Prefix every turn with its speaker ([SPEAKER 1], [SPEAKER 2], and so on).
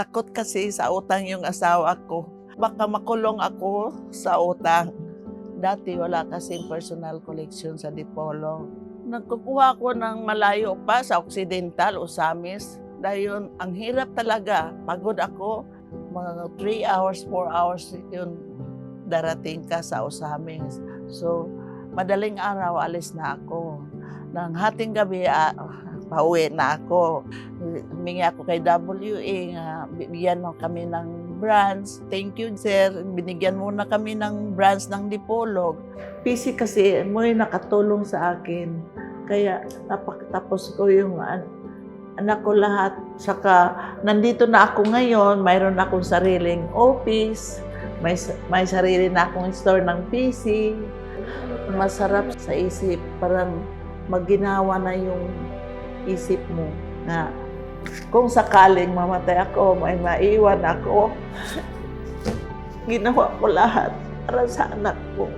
[SPEAKER 1] Takot kasi sa utang yung asawa ko. Baka makulong ako sa utang. Dati wala kasing personal collection sa Dipolo. Nagkukuha ko ng malayo pa sa Occidental o Samis. Dahil ang hirap talaga. Pagod ako. Mga 3 hours, 4 hours yun darating ka sa Osamis. So, madaling araw alis na ako. Nang hating gabi, ah, pauwi na ako. Humingi ako kay WA nga bigyan mo kami ng brands. Thank you, sir. Binigyan mo na kami ng brands ng Dipolog. PC kasi mo nakatulong sa akin. Kaya napakatapos ko yung an- anak ko lahat. Saka nandito na ako ngayon, mayroon akong sariling office, may, may sarili na akong store ng PC. Masarap sa isip, parang maginawa na yung isip mo na kung sakaling mamatay ako, may maiwan ako, ginawa ko lahat para sa anak ko.